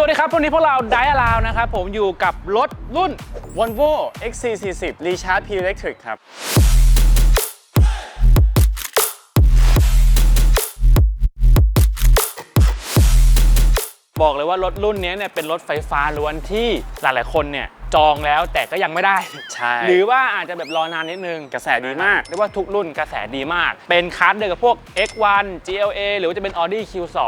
สวัสดีครับวันนี้พวกเราไดอะลาวนะครับ ผมอยู่กับรถรุ่น Volvo XC40 Recharge P Electric ครับ บอกเลยว่ารถรุ่นนี้เนี่ยเป็นรถไฟฟ้าล้วนที่หลายๆคนเนี่ย จองแล้วแต่ก็ยังไม่ได้ ใช่ หรือว่าอาจจะแบบรอนานนิดนึงกระแสดีมากเรียกว่าทุกรุ่นกระแสดีมาก เป็นคัสเดียวกับพวก X1 GLA หรือว่าจะเป็น Audi Q2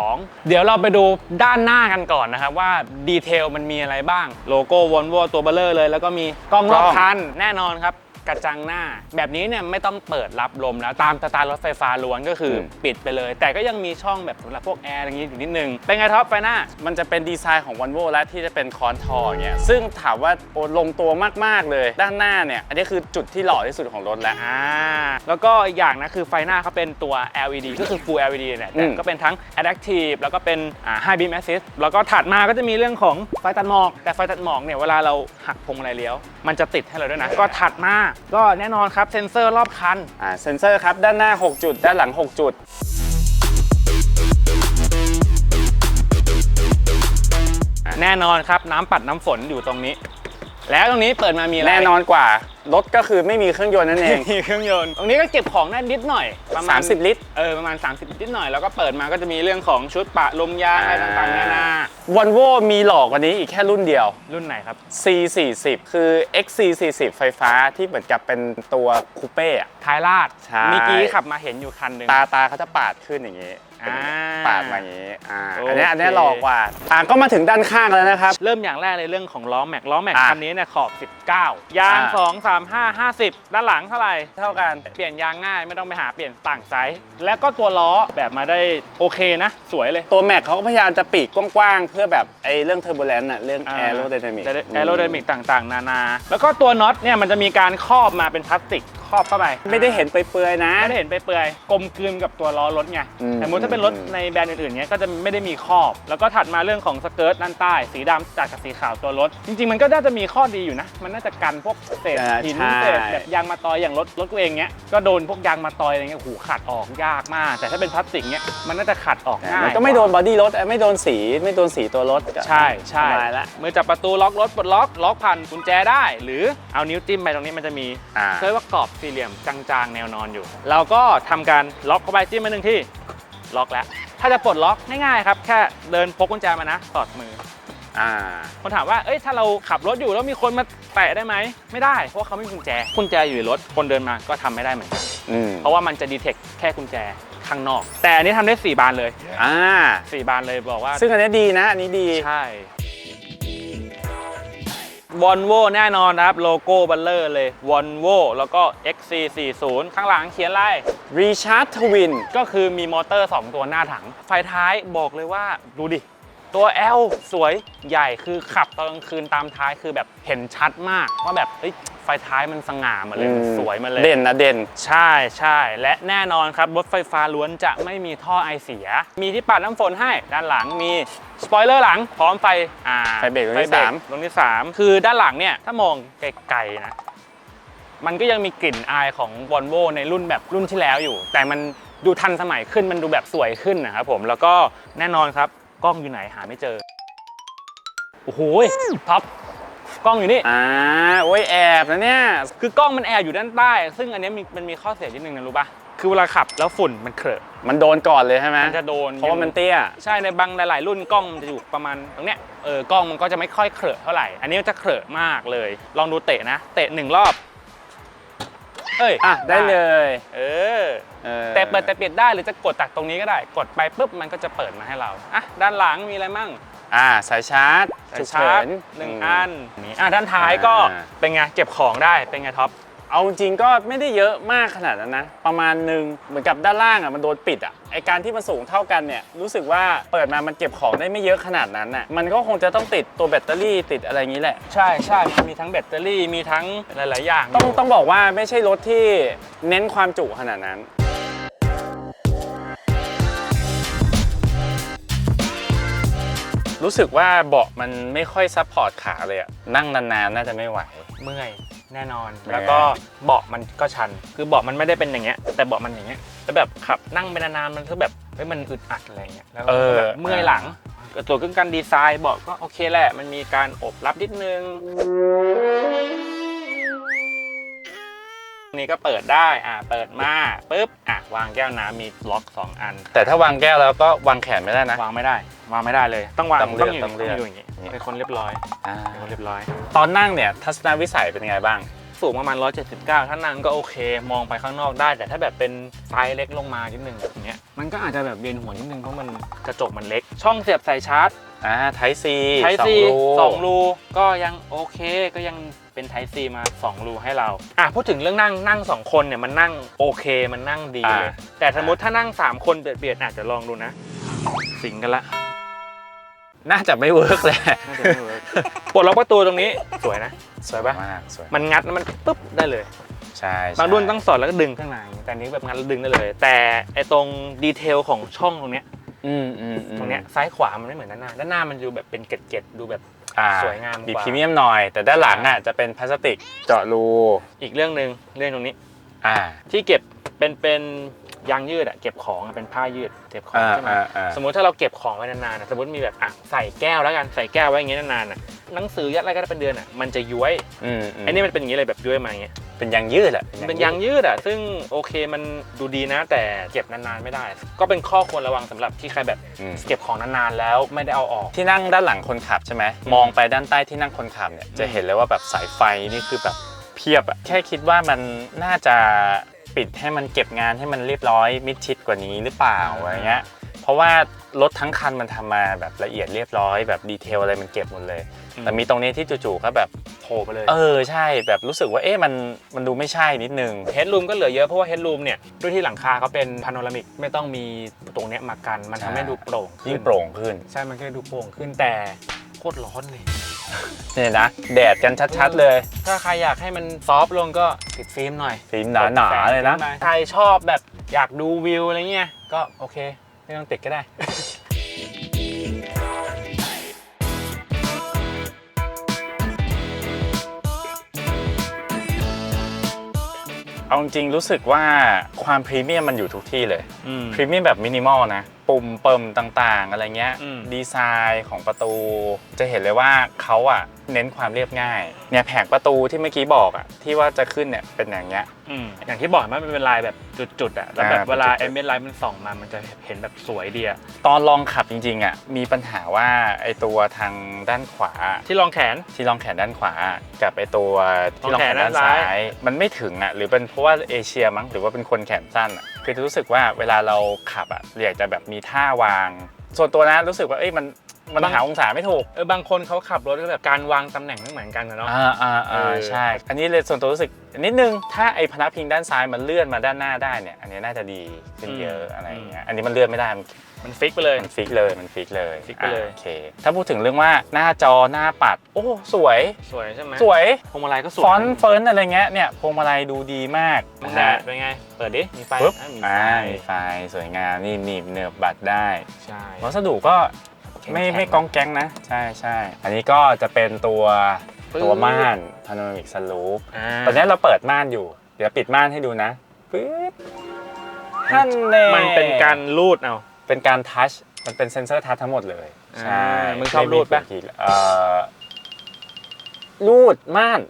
เดี๋ยวเราไปดูด้านหน้ากันก่อนนะครับว่าดีเทลมันมีอะไรบ้าง โลโก้ Volvo ตัวเบลเลอร์เลย แล้วก็มีกล้องรอบคันแน่นอนครับ กระจังหน้า แบบนี้เนี่ยไม่ต้องเปิดรับลมแล้วตามสไตล์รถไฟฟ้าล้วนก็คืออมปิดไปเลย แต่ก็ยังมีช่องแบบสำหรับพวกแอร์อะไรอย่างนี้อยู่นิดนึง เป็นไงท็อปไฟหน้า มันจะเป็นดีไซน์ของ Volvo และที่จะเป็นคอนทอร์อย่างเงี้ยซึ่งถามว่าโอ้ลงตัวมากๆเลย ด้านหน้าเนี่ยอันนี้คือจุดที่หล่อที่สุดของรถแล้วอ่าแล้วก็อีกอย่างนะคือไฟหน้าเขาเป็นตัว LED ก็คือ Full LED เนี่ยแต่อืมก็เป็นทั้ง Adaptive แล้วก็เป็นอ่า High Beam Assist แล้วก็ถัดมาก็จะมีเรื่องของไฟตัดหมอก แต่ไฟตัดหมอกเนี่ยเวลาเราหักพวงมาลัยเลี้ยว มันจะติดให้เราด้วยนะก็ถัดมาก็แน่นอนครับเซ็นเซอร์รอบคัน อ่าเซนเซอร์ครับ ด้านหน้า 6 จุด ด้านหลัง 6 จุด แน่นอนครับน้ำปัดน้ำฝนอยู่ตรงนี้ แล้วตรงนี้เปิดมามีอะไรแน่นอนกว่ารถก็คือไม่มีเครื่องยนต์นั่นเองมีเครื่องยนต์ตรงนี้ก็เก็บของได้นิดหน่อยประมาณ30 ลิตรเออประมาณ 30นิดหน่อยแล้วก็เปิดมาก็จะมีเรื่องของชุดปะลมยางอะไรต่างๆนานา Volvo มีหลอกกว่านี้อีกแค่รุ่นเดียว รุ่นไหนครับ C40 คือ XC40 ไฟฟ้าที่เหมือนกับเป็นตัวคูเป้อะท้ายลาดใช่เมีกี้ขับมาเห็นอยู่คันหนึ่งตาตาเขาจะปาดขึ้นอย่างนี้ อ่าปาดมาอย่างนี้อ่าโออันนี้อันนี้เคหลอกกว่าอ่าก็มาถึงด้านข้างแล้วนะครับ เริ่มอย่างแรกเลยเรื่องของล้อแม็กล้อแม็กอะคันนี้เนี่ยขอบ 19 ยาง อ่า2 3 5 50 ด้านหลังเท่าไหร่ เท่ากันเปลี่ยนยางง่ายไม่ต้องไปหาเปลี่ยนต่างไซส์แล้วก็ตัวล้อแบบมาได้โอเคนะ สวยเลย ตัวแม็กเขาก็พยายามจะปีกกว้างๆ เพื่อแบบไอ้เรื่องเทอร์โบแลนต์อะเรื่องแอโรไดนามิกแอโรไดนามิกต่างๆ นานา แล้วก็ตัวน็อตเนี่ยมันจะมีการครอบมาเป็นพลาสติก ครอบเข้าไป ไม่ได้เห็นเปื่อยๆนะไม่ได้เห็นไปเปื่อยๆกลมกลืนกับตัวล้อรถไงอืม แต่สมมติถ้าเป็นรถอืมในแบรนด์อื่นๆเนี้ยก็จะไม่ได้มีครอบ แล้วก็ถัดมาเรื่องของสเกิร์ตด้านใต้ สีดำจากกับสีขาวตัวรถ จริงๆ มันก็น่าจะมีข้อดีอยู่นะ มันน่าจะกันพวกเศษอ่าหินใช่ เศษแบบยางมาตอยอย่างรถรถกูเองเนี้ยก็โดนพวกยางมาตอยอะไรเงี้ยหูขัดออกยากมาก แต่ถ้าเป็นพลาสติกเนี้ยมันน่าจะขัดออกง่ายมันก็ไม่โดนบอดี้รถไม่โดนสีไม่โดนสีตัวรถก็ใช่ใช่สบายละมือจับประตูล็อกรถปลดล็อกล็อกผ่านกุญแจได้ หรือเอานิ้วจิ้มไปตรงนี้มันจะมี อ่าเคยว่ากรอบสี่เหลี่ยมจางๆ แนวนอนอยู่ เราก็ทำการล็อกเข้าไปจิ้มมาหนึ่งที่ล็อกแล้ว ถ้าจะปลดล็อกง่ายๆครับ แค่เดินพกกุญแจมานะสอดมืออ่าคนถามว่า เอ้ย ถ้าเราขับรถอยู่แล้วมีคนมาแตะได้ไหม ไม่ได้ เพราะว่าเขาไม่มีกุญแจ กุญแจอยู่ในรถ คนเดินมาก็ทำไม่ได้เหมือนกันอืมเพราะว่ามันจะดีเทคแค่กุญแจข้างนอก แต่อันนี้ทำได้ 4 บานเลย อ่า 4 บานเลยบอกว่า ซึ่งอันนี้ดีนะ อันนี้ดี ใช่ วอลโวแน่นอนนะครับ โลโก้บัลเลอร์เลยวอลโวแล้วก็ XC40 ข้างหลังเขียนอะไร Recharge Twin ก็คือมีมอเตอร์ 2 ตัวหน้าถัง ไฟท้ายบอกเลยว่าดูดิ ตัว L สวยใหญ่คือขับตอนกลางคืนตามท้ายคือแบบเห็นชัดมากว่าแบบเฮ้ยไฟท้ายมันสง่ามาเลยมันสวยมาเลยเด่นนะเด่น ใช่ใช่และแน่นอนครับรถไฟฟ้าล้วนจะไม่มีท่อไอเสีย มีที่ปัดน้ำฝนให้ด้านหลังมีสปอยเลอร์หลังพร้อมไฟอ่าไฟเบรกดวงที่ไฟสามดวงที่สามคือด้านหลังเนี่ยถ้ามองไกลๆนะมันก็ยังมีกลิ่นอายของวอลโวในรุ่นแบบรุ่นที่แล้วอยู่ แต่มันดูทันสมัยขึ้นมันดูแบบสวยขึ้นนะครับผมแล้วก็แน่นอนครับ กล้องอยู่ไหนหาไม่เจอ โอ้โหท็อปกล้องอยู่นี่ อ่าโอ้ยแอบนะเนี่ย คือกล้องมันแอบอยู่ด้านใต้ ซึ่งอันเนี้ยมีมันมีข้อเสียนิดนึงนะรู้ปะคือเวลาขับแล้วฝุ่นมันเคลอะมันโดนก่อนเลยใช่ไหมมันจะโดน เพราะว่ามันเตี้ย ใช่ในบางหลาย ๆ รุ่นกล้องมันจะอยู่ประมาณตรงเนี้ย เออกล้องมันก็จะไม่ค่อยเคลอะเท่าไหร่ อันนี้มันจะเคลอะมากเลย ลองดูเตะนะ เตะหนึ่งรอบ เอ้ยอะได้เลย เออออแต่เปิดแต่ปิดได้หรือจะกดจากตรงนี้ก็ได้ กดไปปุ๊บมันก็จะเปิดมาให้เราอะด้านหลังมีอะไรมั่งอ่าสายชาร์จสายฉุกชาเฉิร์จนหนึ่งมอันนี่อะด้านท้ายก็อ่าเป็นไงเก็บของได้เป็นไงท็อป เอาจริงๆก็ไม่ได้เยอะมากขนาดนั้นนะ ประมาณหนึ่งเหมือนกับด้านล่างอะมันโดนปิดอะไอการที่มันสูงเท่ากันเนี่ยรู้สึกว่าเปิดมามันเก็บของได้ไม่เยอะขนาดนั้นน่ะมันก็คงจะต้องติดตัวแบตเตอรี่ติดอะไรอย่างนี้แหละ ใช่ใช่มันมีทั้งแบตเตอรี่มีทั้งหลาย ๆ อย่าง ต้องต้องบอกว่าไม่ใช่รถที่เน้นความจุขนาดนั้นรู้สึกว่าเบาะมันไม่ค่อยซัพพอร์ตขาเลยอะนั่งนานๆ น่าจะไม่ไหว เมื่อย แน่นอนเมื่อยแล้วก็เบาะมันก็ชัน คือเบาะมันไม่ได้เป็นอย่างเงี้ย แต่เบาะมันอย่างเงี้ยเอแล้วแบบขับนั่งไปนานๆมันก็แบบเฮ้ยมันอึดอัดอะไรเงี้ยแล้วก็เออแบบเมื่อยหลังตัวเครื่องการดีไซน์เบอกก็โอเคแหละ มันมีการอบรับนิดนึงนี่ก็เปิดได้อ่าเปิดมาปุ๊บอะวางแก้วน้ำมีล็อก 2 อัน แต่ถ้าวางแก้วแล้วก็วางแขนไม่ได้นะ วางไม่ได้ วางไม่ได้เลย ต้องวางต้องเลือกยู่ต้องเลือกยู่อย่าง งี้เป็นคนเรียบร้อยอ่าเป็นคนเรียบร้อย ตอนนั่งเนี่ยทัศนวิสัยเป็นไงบ้าง สูงประมาณ 179 ถ้านั่งก็โอเค มองไปข้างนอกได้ แต่ถ้าแบบเป็นไซส์เล็กลงมานิดนึงอย่างเงี้ย มันก็อาจจะแบบเวียนหัวนิดนึงเพราะมันกระจกมันเล็ก ช่องเสียบสายชาร์จอ่าไทซีไทสองซีรูสองรูก็ยังโอเคก็ยังเป็นไทซีมา 2 รูให้เรา อะพูดถึงเรื่องนั่งนั่ง 2 คนเนี่ยมันนั่งโอเคมันนั่งดีเลยแต่สมมติถ้านั่ง 3 คนเบียดเบียดๆอาจจะลองดูนะ สิงกันละ น่าจะไม่เวิร์กเลยน่าจะไม่เวิร์กปลดล็อกประตูตรงนี้สวยนะสวยปะมากสวยมันงัดแล้วมันปุ๊บได้เลยใช่บางรุ่นต้องสอดแล้วก็ดึงข้างในแต่อันนี้แบบงัดแล้วดึงได้เลย แต่ไอ้ตรงดีเทลของช่องตรงเนี้ยอืมอืมอืมตรงเนี้ยซ้ายขวามันไม่เหมือนด้านหน้าด้านหน้ามันดูแบบเป็นเกล็ดๆดูแบบอ่สวยงามกว่ามีพรีเมียมหน่อย แต่ด้านหลังอะจะเป็นพลาสติกเจาะรูอีกเรื่องหนึ่งเรื่องตรงนี้ อ่า ที่เก็บเป็นเป็น ยางยืดอะเก็บของอะเป็นผ้ายืดเก็บของอ่าใช่ไหมอ่าอ่า สมมติถ้าเราเก็บของไว้นานๆอะสมมติมีแบบอะใส่แก้วแล้วกันใส่แก้วไว้อย่างงี้นานๆอะหนังสือยัดอะไรก็ได้เป็นเดือนอะมันจะย้วยอืมมไอ้นี่มันเป็นอย่างงี้เลยแบบย้วยมาอย่างเงี้ยเป็นยางยืดอะมันเป็นยางยืดอะซึ่งโอเคมันดูดีนะแต่เก็บนานๆไม่ได้ ก็เป็นข้อควรระวังสำหรับที่ใครแบบอืมเก็บของนานๆแล้วไม่ได้เอาออก ที่นั่งด้านหลังคนขับใช่ไหมมองไปด้านใต้ที่นั่งคนขับเนี่ยจะเห็นเลยว่าแบบสายไฟนี่คือแบบเพียบอะแค่คิดว่ามันน่าจะ ปิดให้มันเก็บงานให้มันเรียบร้อยมิดชิดกว่านี้หรือเปล่าอ่าอะไรเงี้ยเพราะว่ารถทั้งคันมันทำมาแบบละเอียดเรียบร้อยแบบดีเทลอะไรมันเก็บหมดเลย แต่มีตรงนี้ที่จู่ๆก็แบบโผล่ไปเลย เออใช่แบบรู้สึกว่าเอ๊ะมันมันดูไม่ใช่นิดนึงเฮดรูมก็เหลือเยอะเพราะว่าเฮดรูมเนี่ยด้วยที่หลังคาเขาเป็นพาโนรามิกไม่ต้องมีตรงเนี้ยมากัน มันทำให้ดูโปร่งขึ้นยิ่งโปร่งขึ้น ใช่มันก็ดูโปร่งขึ้นแต่โคตรร้อนเลยเนี่ยนะ แดดกันชัดๆเลย ถ้าใครอยากให้มันซอฟต์ลงก็ติดฟิล์มหน่อย ฟิล์มหนาๆเลยนะ ใครชอบแบบอยากดูวิวอะไรเงี้ย ก็โอเค ไม่ต้องติดก็ได้เอาจริงๆรู้สึกว่าความพรีเมียมมันอยู่ทุกที่เลยอืมพรีเมียมแบบมินิมอลนะ ปุ่มเปิมต่างๆ อะไรเงี้ยอืม ดีไซน์ของประตู จะเห็นเลยว่าเขาอะเน้นความเรียบง่ายเนี่ยแผงประตูที่เมื่อกี้บอกอะที่ว่าจะขึ้นเนี่ยเป็นอย่างเงี้ย อืมอย่างที่บอกมันเป็นลายแบบจุดๆอะแล้วแบบอ่าเวลาเป็นจุดๆ เอเมนไลท์มันส่องมามันจะเห็นแบบสวยดีอะตอนลองขับจริงๆอะมีปัญหาว่าไอตัวทางด้านขวา ที่รองแขน ที่รองแขนด้านขวากับไอตัวที่รรอองงแขแขนนด้านด้านซ้าซ้ายยมันไม่ถึงอะหรือเป็นเพราะว่าเอเชียมั้งหรือว่าเป็นคนแขนสั้นอะคือรู้สึกว่าเวลาเราขับอะอยากจะแบบมีท่าวาง ส่วนตัวนะรู้สึกว่าเอ้ยมัน มันหาองศาไม่ถูกเออบางคนเขาขับรถก็แบบการวางตำแหน่งไม่เหมือนกันนะเนาะอ่าอ่าเออ่าอใช่ อันนี้เลยส่วนตัวรู้สึกนิดนึงถ้าไอ้พนักพิงด้านซ้ายมันเลื่อนมาด้านหน้าได้เนี่ยอันนี้น่าจะดีขึ้นเยอะอะไรอย่างเงี้ยอันนี้มันเลื่อนไม่ได้มันมันฟิกไปเลย มันฟิกเลย มันฟิกเลย ฟิกไปเลยอะโอเค ถ้าพูดถึงเรื่องว่าหน้าจอหน้าปัด โอ้ สวย สวยใช่ไหม สวย พวงมาลัยก็สวย ฟอนต์เฟิร์นอะไรเงี้ย เนี่ย พวงมาลัยดูดีมากมันนะแดฮะดเป็นไง เปิดดิมีไฟปุ๊บอะมีไฟอ่ามีไฟ สวยงาม นี่หนีบเหนือบบัตรได้ ใช่ วัสดุก็ ไม่แข็งๆไม่กองแก๊งนะ ใช่ใช่อันนี้ก็จะเป็นตัวปึ๊บตัวม่านพาโนรามิกสลูปอ่าตอนนี้เราเปิดม่านอยู่ เดี๋ยวปิดม่านให้ดูนะปึ๊บท่านเน่มันเป็นการรูดเอาเป็นการทัชมันเป็นเซนเซอร์ทัชทั้งหมดเลยอ่าใช่มึงชอบรูดปะไม่มีขีเอ่อรูดม่าน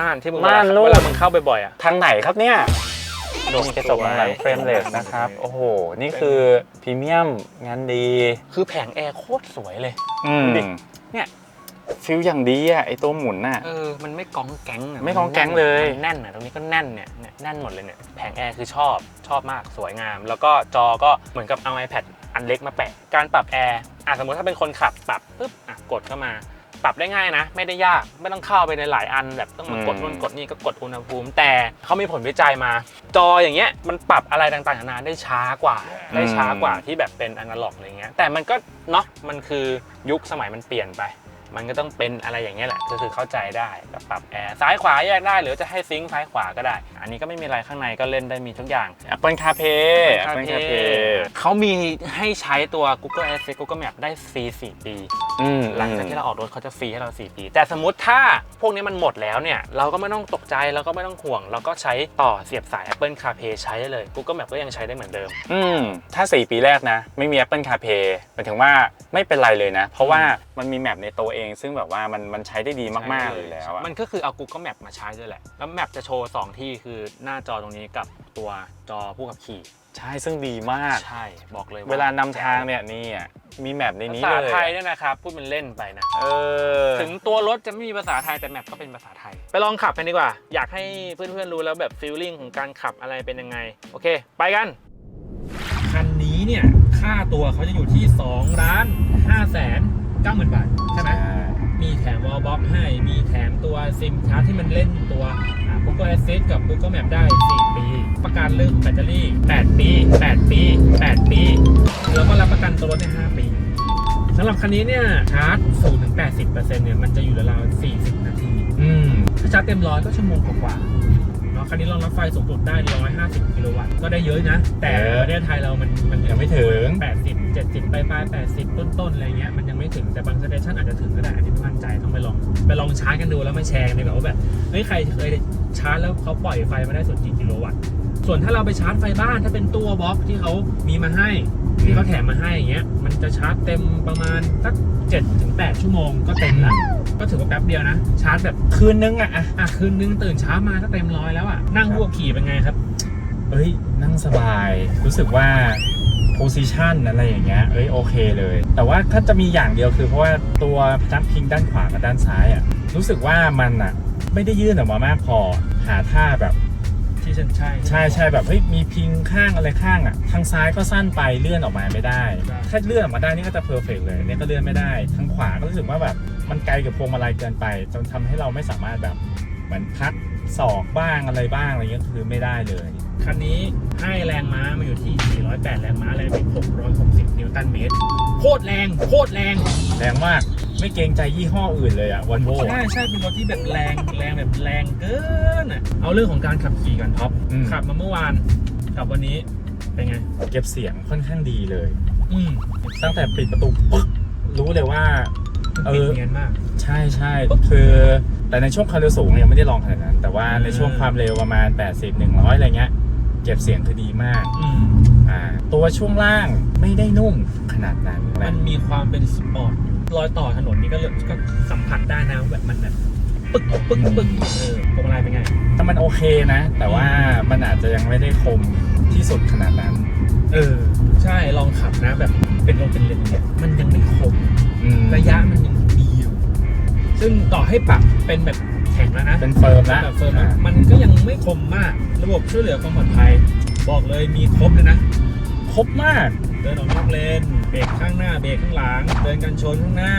ม่านที่มึงม่านเวลรูดเวลามึงเข้าบ่อยๆอะทางไหนครับเนี่ยโดดมีกระจกมองหลังสวยเฟรมเลสนะครับ โอ้โห นี่คือพรีเมียมงานดี คือแผงแอร์โคตรสวยเลยอืมดิเนี่ยฟิลอย่างดีอะไอตัวหมุนน่ะ เออ มันไม่กองแก๊งะไม่กองแก๊งเลยมันแน่นอะตรงนี้ก็แน่นเนี่ยเนี่ยแน่นหมดเลยเนี่ยแผงแอร์คือชอบชอบมากสวยงาม แล้วก็จอก็เหมือนกับเอา iPad อันเล็กมาแปะ การปรับแอร์อะสมมติถ้าเป็นคนขับปรับปุ๊บอะกดเข้ามา ปรับได้ง่ายนะ ไม่ได้ยากไม่ต้องเข้าไปในหลายอันแบบต้องมากดนู่นกดนี่ก็กดอุณหภูมิ แต่เขามีผลวิจัยมา จออย่างเงี้ยมันปรับอะไรต่างๆนานาได้ช้ากว่า ได้ช้ากว่าที่แบบเป็นอนาล็อกอะไรเงี้ยแต่มันก็เนาะมันคือยุคสมัยมันเปลี่ยนไป มันก็ต้องเป็นอะไรอย่างเงี้ยแหละก็คือเข้าใจได้ก็ปรับแอร์ซ้ายขวาแยกได้ หรือจะให้ซิงค์ซ้ายขวาก็ได้ อันนี้ก็ไม่มีอะไรข้างในก็เล่นได้มีทุกอย่าง Apple CarPlay Apple CarPlay เขามีให้ใช้ตัว Google Assistant Google Map ได้ฟรี4ปีอืมหลังจากที่เราออกรถเขาจะฟรีให้เรา 4 ปี แต่สมมติถ้าพวกนี้มันหมดแล้วเนี่ย เราก็ไม่ต้องตกใจเราก็ไม่ต้องห่วง เราก็ใช้ต่อเสียบสาย Apple CarPlay ใช้ได้เลย Google Map ก็ยังใช้ได้เหมือนเดิม อืมถ้า 4 ปีแรกนะ ไม่มี Apple CarPlay หมายถึงว่าไม่เป็นไรเลยนะ เพราะว่า มันมีแมปในตัวเอง ซึ่งแบบว่ามันมันใช้ได้ดีมากๆเลยแล้วอะมันก็คือเอา Google Map มาใช้ด้วยแหละ แล้วแมปจะโชว์ 2 ที่คือหน้าจอตรงนี้กับตัวจอผู้ขับขี่ ใช่ซึ่งดีมาก ใช่บอกเลยเวลานำทางเนี่ยนี่อะมีแมปในนี้ภาษาเลยไทยเนี่ยนะครับพูดเป็นเล่นไปนะ เออ ถึงตัวรถจะไม่มีภาษาไทยแต่แมปก็เป็นภาษาไทย ไปลองขับกันดีกว่า อยากให้เพื่อนๆรู้แล้วแบบฟีลลิ่งของการขับอะไรเป็นยังไง โอเค ไปกัน คันนี้เนี่ย ค่าตัวเขาจะอยู่ที่2ล้าน5แสน 9หมื่นบาท ใช่ไหมมีแถมวอลบ็อกให้ มีแถมตัวซิมชาร์จที่มันเล่นตัวอ่า Google Assist กับ Google Map ได้ 4 ปี ประกันเรื่องแบตเตอรี่ 8 ปี 8 ปี 8 ปีแล้วก็รับประกันตัวรถใน5ปีสำหรับคันนี้เนี่ยชาร์จ0ถึง80%เนี่ยมันจะอยู่ราวๆ40 นาที อืมถ้าชาร์จเต็มร้อยก็ชั่วโมงกว่าๆ เนาะคันนี้รองรับไฟสูงสุดได้ 150 กิโลวัตต์ ก็ได้เยอะนะ แต่เยอะประเทศไทยเรามันมันยังไม่ถึง 80 70ไปปลาย80 ต้นๆ อะไรเงี้ย มันยังไม่ถึง แต่บางสเตชันอาจจะถึงก็ได้ อันนี้ไม่มั่นใจ ต้องไปลอง ไปลองชาร์จกันดูแล้วมาแชร์กันดีกว่าว่าแบบ เฮ้ย ใครเคยชาร์จแล้วเขาปล่อยไฟมาได้สุดกี่กิโลวัตต์ ส่วนถ้าเราไปชาร์จไฟบ้าน ถ้าเป็นตัวบล็อกที่เขามีมาให้ ที่เขาแถมมาให้อย่างเงี้ย มันจะชาร์จเต็มประมาณสัก7ถึง8ชั่วโมงก็เต็มละ ก็ถือว่าแป๊บเดียวนะ ชาร์จแบบคืนนึงอะอะอะคืนนึงตื่นเช้ามาก็เต็มร้อยแล้วอะนั่งพวกขี่เป็นไงครับ เอ้ยนั่งสบาย รู้สึกว่า position อะไรอย่างเงี้ย เอ้ยโอเคเลย แต่ว่าถ้าจะมีอย่างเดียวคือเพราะว่าตัวจัมพิงด้านขวากับด้านซ้ายอะรู้สึกว่ามันอะไม่ได้ยื่นออกมามากพอ หาท่าแบบ ที่ฉันใช่ใช่ใช่แบบเฮ้ยมีพิงข้างอะไรข้างอะทางซ้ายก็สั้นไปเลื่อนออกมาไม่ได้ได้ถ้าเลื่อนออกมาได้นี่ก็จะเพอร์เฟกเลยอันนี่ก็เลื่อนไม่ได้ ทางขวาก็รู้สึกว่าแบบมันไกลกับพวงมาลัยเกินไปจนทำให้เราไม่สามารถแบบเหมือนพักศอกบ้างอะไรบ้างอะไรเงี้ยคือไม่ได้เลย คันนี้ให้แรงม้ามาอยู่ที่ 408 แรงม้าแรงบิด660 นิวตันเมตร โคตรแรง โคตรแรง แรงมาก ไม่เกรงใจยี่ห้ออื่นเลยอะวันโวใช่ใช่เป็นรถที่แบบแรง แรงแบบแรงเกินอะเอาเรื่องของการขับขี่กันท็อปขับมาเมื่อวาน กับวันนี้เป็นไง เก็บเสียงค่อนข้างดีเลย อืมตั้งแต่ปิดประตูปึ๊กรู้เลยว่า เอปิดอเนียนมาก ใช่ใช่คือแต่ในช่วงความเร็วสูงยังไม่ได้ลองขนาดนั้น แต่ว่าในช่วงความเร็วประมาณ 80 100 อะไรเงี้ย เก็บเสียงคือดีมากอืมอ่าตัวช่วงล่างไม่ได้นุ่มขนาดนั้นมันะนมีความเป็นสปอร์ตอยู่รอยต่อถนนนี่ก็เลยก็สัมผัสได้นะว่าแบบมันแบบปึ๊กปึ๊กปึ๊กเออพวงมาลัยเป็นไงแต่มันโอเคนะ แต่ว่ามันอาจจะยังไม่ได้คมที่สุดขนาดนั้น เออ ใช่ลองขับนะแบบเป็นลงเป็นเลนเนี่ยมันยังไม่คมอืมระยะมันยังดีอยู่ซึ่งต่อให้ปรับเป็นแบบ แข็งแล้วนะเป็นเฟิร์มแล้วแบบเฟิร์มแล้วมันก็ยังไม่คมมาก ระบบช่วยเหลือความปลอดภัย บอกเลยมีครบเลยนะ ครบมาก เดินออกนอกเลน เบรกข้างหน้า เบรกข้างหลัง เดินกันชนข้างหน้า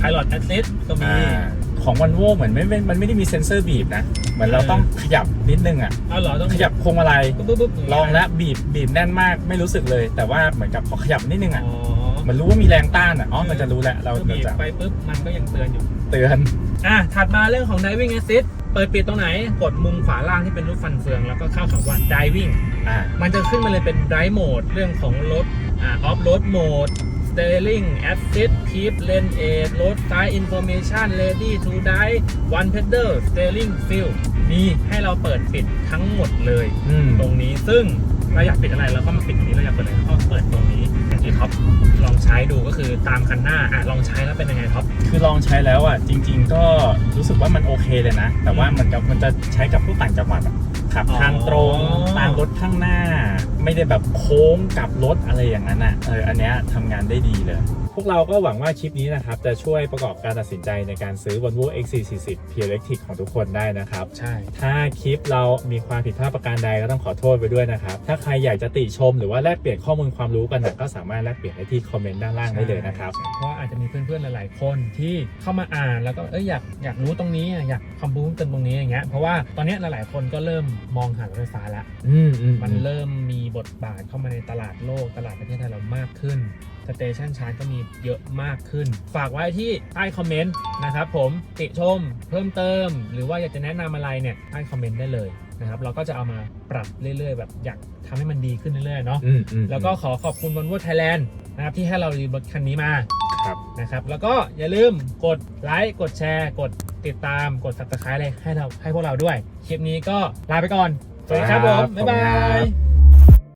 Pilot Assist ก็มีอ่าของวันโวเหมือนไม่ไม่ มันไม่ได้มีเซ็นเซอร์บีบนะ เหมือนเราต้องขยับนิดนึงอะเอาเหรอต้องขยับพวงมาลัยปุ๊บปุ๊บปุ๊บลองแล้วบีบ บีบแน่นมาก ไม่รู้สึกเลย แต่ว่าเหมือนกับพอขยับนิดนึงอ๋อะอ มันรู้ว่ามีแรงต้านอะ อ๋อ มันจะรู้แล้วเราก็บีบจะไปปุ๊บมันก็ยังเตือนอยู่ เตือน อะ ถัดมาเรื่องของ Diving Assist เปิดปิดตรงไหน กดมุมขวาล่างที่เป็นรูปฟันเฟือง แล้วก็เข้าคำว่า Diving อ่า มันจะขึ้นมาเลยเป็น Drive Mode เรื่องของรถ อ่า Off Road Mode Steering Assist Keep Lane Aid Road Side Information Ready to Drive One Pedal Steering Feel มีให้เราเปิดปิดทั้งหมดเลย อืม ตรงนี้ซึ่ง เราอยากปิดอะไรเราก็มาปิดตรงนี้เราอยากเปิดอะไรเราก็เปิดตรงนี้อย่างที่ท็อปลองใช้ดูก็คือตามคันหน้าอะลองใช้แล้วเป็นยังไงท็อป คือลองใช้แล้วอะจริง ๆ ก็รู้สึกว่ามันโอเคเลยนะ แต่ว่ามันกับมันจะใช้กับผู้ต่างจังหวัดอะขับอ๋อทางตรงตามรถข้างหน้า ไม่ได้แบบโค้งกลับรถอะไรอย่างนั้นอะเอออันเนี้ยทำงานได้ดีเลยพ วกเราก็หวังว่าคลิปนี้นะครับ จะช่วยประกอบการตัดสินใจในการซื้อ Volvo XC40 Pure Electric ของทุกคนได้นะครับ ใช่ ถ้าคลิปเรามีความผิดพลาดประการใดก็ต้องขอโทษไปด้วยนะครับ ถ้าใครอยากจะติชมหรือว่าแลกเปลี่ยนข้อมูลความรู้กันนะก็สามารถแลกเปลี่ยนได้ที่คอมเมนต์ด้านล่างได้เลยนะครับ เพราะว่าอาจจะมีเพื่อนๆหลายๆ คนที่เข้ามาอ่านแล้วก็เอ้ยอยากอยากรู้ตรงนี้อะอยากความรู้เพิ่มเติมตรงนี้อย่างเงี้ยเพราะว่าตอนเนี้ยหลายๆ คนก็เริ่มมองหารถไฟฟ้าแล้วอืมอืมมันเริ่มมีบทบาทเข้ามาในตลาดโลกตลาดประเทศไทยเรามากขึ้น สเตชันชาร์จก็มีเยอะมากขึ้น ฝากไว้ที่ใต้คอมเมนต์นะครับผมติชมเพิ่มเติม หรือว่าอยากจะแนะนำอะไรเนี่ยใต้คอมเมนต์ได้เลยนะครับเราก็จะเอามาปรับเรื่อยๆ แบบอยากทำให้มันดีขึ้นเรื่อยๆเนาะอืมอืมแล้วก็ขอขอบคุณ Volvo Thailand นะครับที่ให้เรารีวิวรถคันนี้มา ครับ นะครับแล้วก็อย่าลืมกดไลค์กดแชร์ กดติดตามกด subscribe อะไรให้เราให้พวกเราด้วย คลิปนี้ก็ลาไปก่อน สวัสดีครับผม บ๊ายบาย